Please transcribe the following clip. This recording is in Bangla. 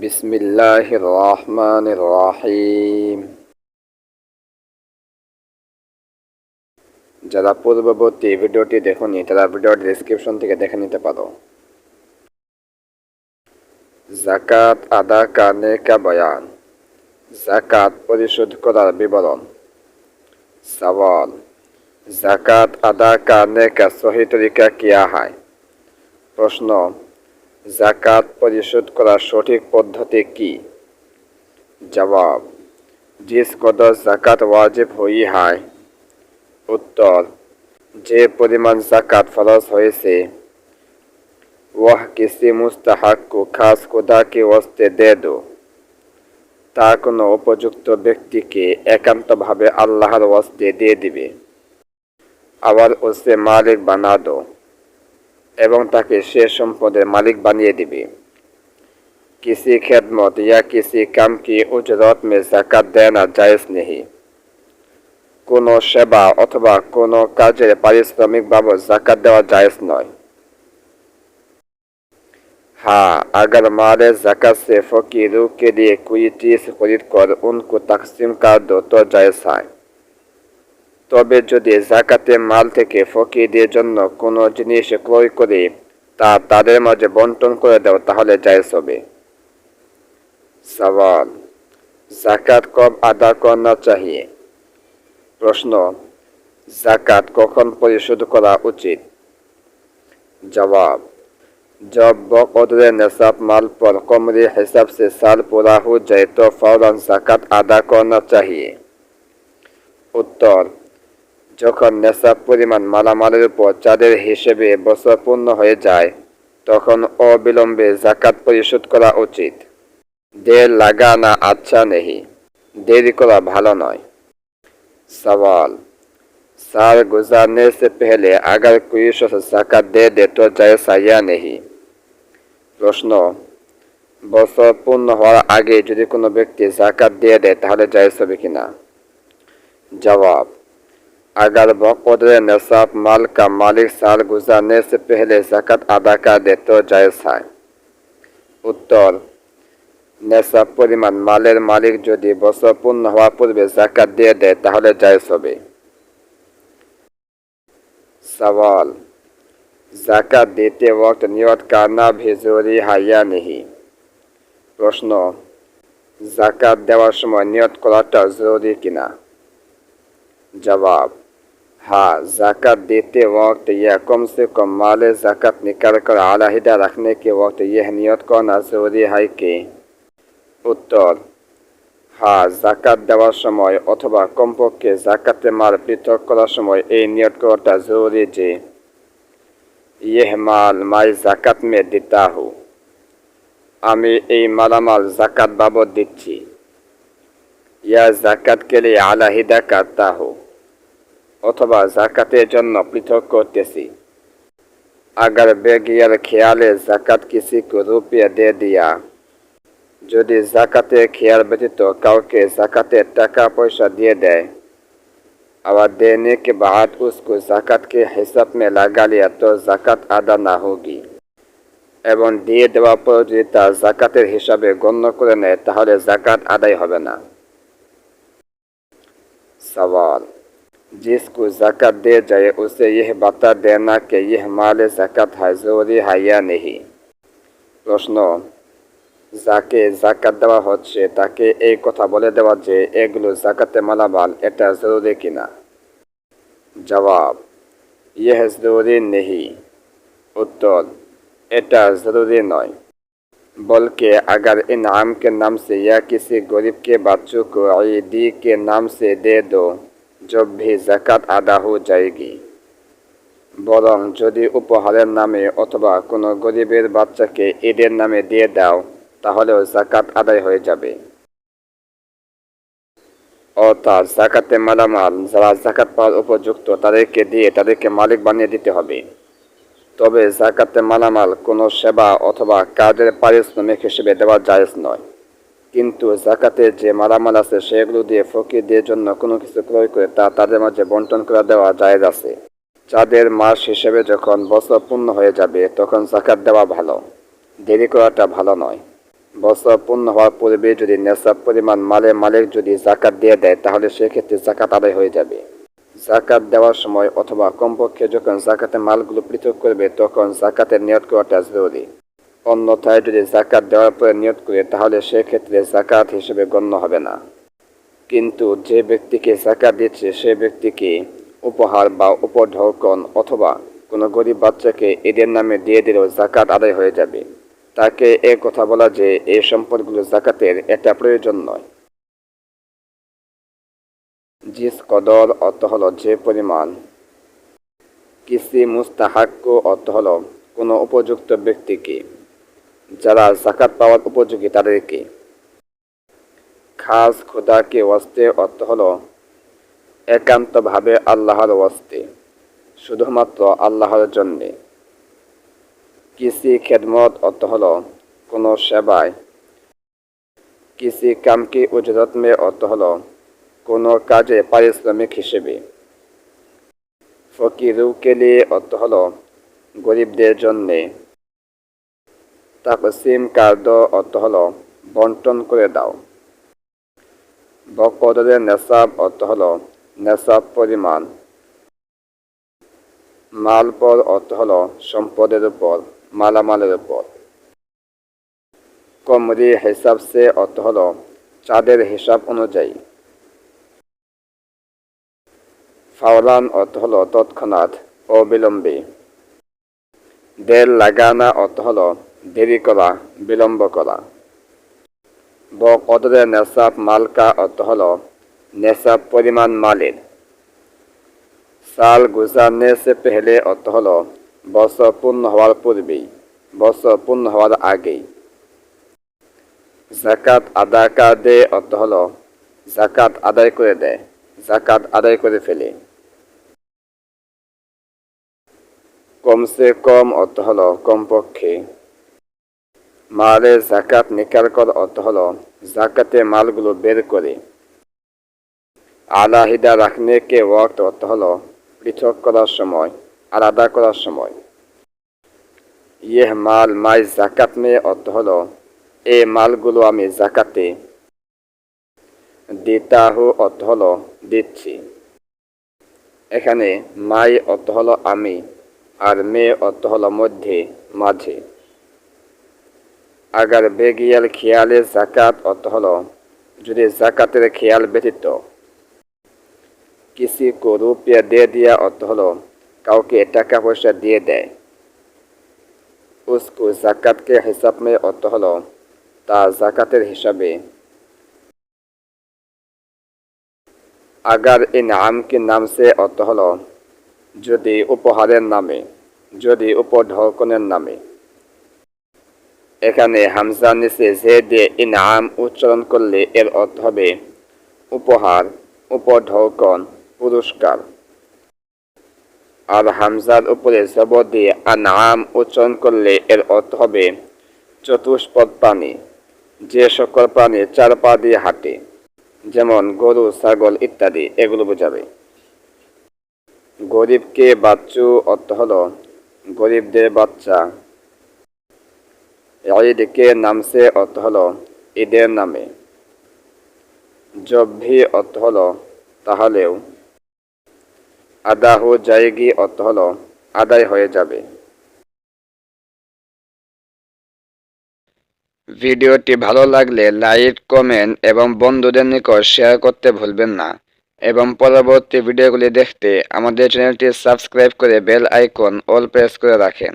বিসমিল্লাহ রহমান রহিম যারা পূর্ববর্তী ভিডিওটি দেখুনি তারা ভিডিওর ডিসক্রিপশন থেকে দেখে নিতে পারো। জাকাত আদা কানে কা বয়ান। জাকাত পরিশোধ করার বিবরণ। সওয়াল জাকাত আদা কানে কা সহি তরিকা কিয়া হয়? প্রশ্ন জাকাত পরিশোধ করার সঠিক পদ্ধতি কি? জবাব, জিস কদর জাকাত ওয়াজিব হই হয়। উত্তর, যে পরিমাণ জাকাত ফরজ হয়েছে, ওয়াহ কিসি মুস্তাহাক কো খাস খুদা কে ওয়াস্তে দে দো। তা কোনো উপযুক্ত ব্যক্তিকে একান্তভাবে আল্লাহর ওয়াস্তে দিয়ে দিবে। আবার ওসে মালিক বানা দো। এবং তাকে সে সম্পদের মালিক বানিয়ে দিবে किसी खिदमत या किसी काम की उजरत में জাকাত দেনা জায়েজ নেই কোনো সেবা অথবা কোনো কাজের পারিশ্রমিক বাবদ জাকাত দেওয়া জায়েজ নয় हाँ अगर माले जक़त से फ़कीरों के लिए कोई चीज़ खरीद कर उनको तकसीम कर दो तो जायज़ है তবে যদি জাকাতে মাল থেকে ফকিরদের জন্য কোনো জিনিস ক্রয় করে তা তাদের মাঝে বন্টন করে দেওয়া তাহলে জায়জ হবে। সওয়াল, জাকাত কব আদা করনা চাহিয়ে? প্রশ্ন, জাকাত কখন পরিশোধ করা উচিত? জবাব, জব बकदर নেশাব মাল পর কমরি হিসাব সে সাল পুরা हो যায় তো ফৌরন জাকাত আদা করা চাহিয়ে। উত্তর যখন নেশাব পরিমাণ মালামালের উপর চাঁদের হিসেবে বছর পূর্ণ হয়ে যায় তখন অবিলম্বে জাকাত পরিশোধ করা উচিত দেড় লাগানা আচ্ছা নেই দেরি করা ভালো নয় सवाल साल गुजारने से पहले अगर कोई शख्स জাকাত दे दे तो जायज है या नहीं প্রশ্ন বছর পূর্ণ হওয়ার আগে যদি কোনো ব্যক্তি জাকাত দিয়ে দেয় তাহলে জায়েজ হবে কিনা जवाब अगर बकदर नसाब माल का मालिक साल गुजारने से पहले ज़कत अदा कर दे तो जायज़ है উত্তর নেশাব পরিমাণ মালের মালিক যদি বছর পূর্ণ হওয়ার পূর্বে জাকাত দিয়ে দেয় তাহলে জায়েজ হবে सवाल জাকাত देते वक्त नियत करना भी जरूरी है या नहीं প্রশ্ন জাকাত দেওয়ার সময় নিয়ত করাটা জরুরি কিনা जवाब हाँ जाकत देते वक्त या कम से कम माल जाकत निकाल कर आलाहिदा रखने के वक्त यह नियत करना जरूरी है कि উত্তর হ্যাঁ জাকাত দেওয়ার সময় অথবা কমপক্ষে জাকাতে মাল পৃথক করার সময় এই নিয়ত করাটা জরুরি যে ইহ মাল মাই জাকাত মে দিতা হু আমি এই মালামাল জাকাত বাবদ দিচ্ছি ইয়া জাকাত কে লিয়ে আলাহিদা কাতা হু অথবা জাকাতের জন্য পৃথক করতেছি अगर बेगियर ख्याले জাকাত किसी को रुपया दे दिया যদি জাকাতের খেয়াল ব্যতীত কাউকে জাকাতের টাকা পয়সা দিয়ে দেয় আবার देने के बाद उसको জাকাত के हिसाब में लगा लिया तो জাকাত আদা না होगी এবং দিয়ে দেওয়ার পর যদি তা জাকাতের হিসাবে গণ্য করে নেয় তাহলে জাকাত আদায় হবে না सवाल जिसको জাকাত दे जाए उसे यह बता देना कि यह माल জাকাত है जरूरी है या नहीं প্রশ্ন যাকে জাকাত দেওয়া হচ্ছে তাকে এই কথা বলে দেওয়া যে এগুলো জাকাতে মালামাল এটা জরুরি কিনা জবাব यह जरूरी नहीं उत्तर এটা जरूरी নয় बल्कि अगर इनाम के नाम से या किसी गरीब के बच्चों को ईदी के नाम से दे दो जब भी জাকাত আদা हो जाएगी বরং যদি উপহারের নামে অথবা কোনো গরিবের বাচ্চাকে ঈদের নামে দিয়ে দাও তাহলেও জাকাত আদায় হয়ে যাবে অর্থাৎ জাকাতে মালামাল যারা জাকাত পাওয়ার উপযুক্ত তাদেরকে দিয়ে তাদেরকে মালিক বানিয়ে দিতে হবে তবে জাকাতে মালামাল কোনো সেবা অথবা কাজের পারিশ্রমিক হিসেবে দেওয়া জায়েজ নয় কিন্তু জাকাতের যে মালামাল আছে, সেগুলো দিয়ে ফকিরদের জন্য কোনো কিছু ক্রয় করে তা তাদের মাঝে বন্টন করে দেওয়া জায়েজ আছে। চাঁদের মাস হিসেবে যখন বছর পূর্ণ হয়ে যাবে, তখন জাকাত দেওয়া ভালো। দেরি করাটা ভালো নয়। বছর পূর্ণ হওয়ার পূর্বে যদি নেশাব পরিমাণ মালে মালিক যদি জাকাত দিয়ে দেয়, তাহলে সেক্ষেত্রে জাকাত আদায় হয়ে যাবে। জাকাত দেওয়ার সময় অথবা কমপক্ষে যখন জাকাতের মালগুলো পৃথক করবে, তখন জাকাতের নিয়ত করাটা জরুরি। অন্যথায় যদি জাকাত দেওয়ার পরে নিয়ত করে, তাহলে সেক্ষেত্রে জাকাত হিসেবে গণ্য হবে না। কিন্তু যে ব্যক্তিকে জাকাত দিচ্ছে, সে ব্যক্তিকে উপহার বা উপঢৌকন অথবা কোনো গরিব বাচ্চাকে ঈদের নামে দিয়ে দিলেও জাকাত আদায় হয়ে যাবে। তাকে এ কথা বলা যে এই সম্পদগুলো জাকাতের একটা প্রয়োজন নয়। জিস কদর অর্থ হল যে পরিমাণ। কিসি মুস্তাহাক্য অর্থ হল কোনো উপযুক্ত ব্যক্তিকে যারা জাকাত পাওয়ার উপযোগী তাদেরকে। খাস খোদাকে ওয়াস্তে অর্থ হল একান্তভাবে আল্লাহর ওয়াস্তে, শুধুমাত্র আল্লাহর জন্যে। কৃষি খেদমত অর্থ হল কোনো সেবায়। কৃষি কামকি উজরত মে অর্থ হল কোনো কাজে পারিশ্রমিক হিসেবে। ফকিরু কেলে অর্থ হল গরিবদের জন্যে। তাকসিম কার্দ অর্থ হল বন্টন করে দাও। বকদরের নেশাব অর্থ হল নেশাব পরিমাণ মালপর অর্থ হল সম্পদের উপর মালামালের উপর কমরি হিসাব সে অর্থ হল চাঁদের হিসাব অনুযায়ী। ফাওলান অর্থ হল তৎক্ষণাৎ অবিলম্বে। দেড় লাগানা অর্থ হলো দেরি করা, বিলম্ব করা। ব কদরের নেশাব মালকা অর্থ হলো নেশাব পরিমাণ মালের। সাল গুজারনে সে পেহলে অর্থ হলো বছর পূর্ণ হওয়ার পূর্বেই বছর পূর্ণ হওয়ার আগেই। জাকাত আদা কা দে অর্থ হলো জাকাত আদায় করে দেয় জাকাত আদায় করে ফেলে। কমসে কম অর্থ হলো কমপক্ষে মালে জাকাত নিকাল কর অর্থ হলো জাকাতে মালগুলো বের করে। আলাহিদা রাখনে কে ওয়াক্ত অর্থ হলো পৃথক করার সময়, আলাদা করার সময়। ইয়েহ মাল মাই জাকাত মে অর্থ হল এই মালগুলো আমি জাকাতে দিতাহু অর্থ হল দিচ্ছি। এখানে মাই অর্থ হল আমি, আর মে অর্থ হল মধ্যে, মাঝে। আগার বেগিয়াল খেয়ালে জাকাত অর্থ হলো, যদি জাকাতের খেয়াল ব্যতীত। কিসি কো রুপিয়া দিয়ে দিয়া অর্থ হলো, কাউকে টাকা পয়সা দিয়ে দেয়। উসকো জাকাতকে হিসাব মে অর্থ হলো, তা জাকাতের হিসাবে। আগার ইন আমকে নাম সে অর্থ হলো, যদি উপহারের নামে, যদি উপঢৌকনের নামে। এখানে হামজা নিচে দিয়ে ইনাম উচ্চারণ করলে এর অর্থ হবে উপহার, উপঢৌকন, পুরস্কার। আর হামজার উপরে জব দিয়ে আনাম উচ্চারণ করলে এর অর্থ হবে চতুষ্পদ প্রাণী, যে সকল প্রাণী চার পা দিয়ে হাঁটে, যেমন গরু, ছাগল ইত্যাদি, এগুলো বোঝাবে। গরিবকে বাচ্চু অর্থ হলো গরিবদের বাচ্চা ঈদকে নামসে অর্থ হল ঈদের নামে। জব্ভি অর্থ হল তাহলেও। আদাহু জায়গি অর্থ হল আদায় হয়ে যাবে। ভিডিওটি ভালো লাগলে লাইক, কমেন্ট এবং বন্ধুদের নিকট শেয়ার করতে ভুলবেন না। এবং পরবর্তী ভিডিওগুলি দেখতে আমাদের চ্যানেলটি সাবস্ক্রাইব করে বেল আইকন অল প্রেস করে রাখেন।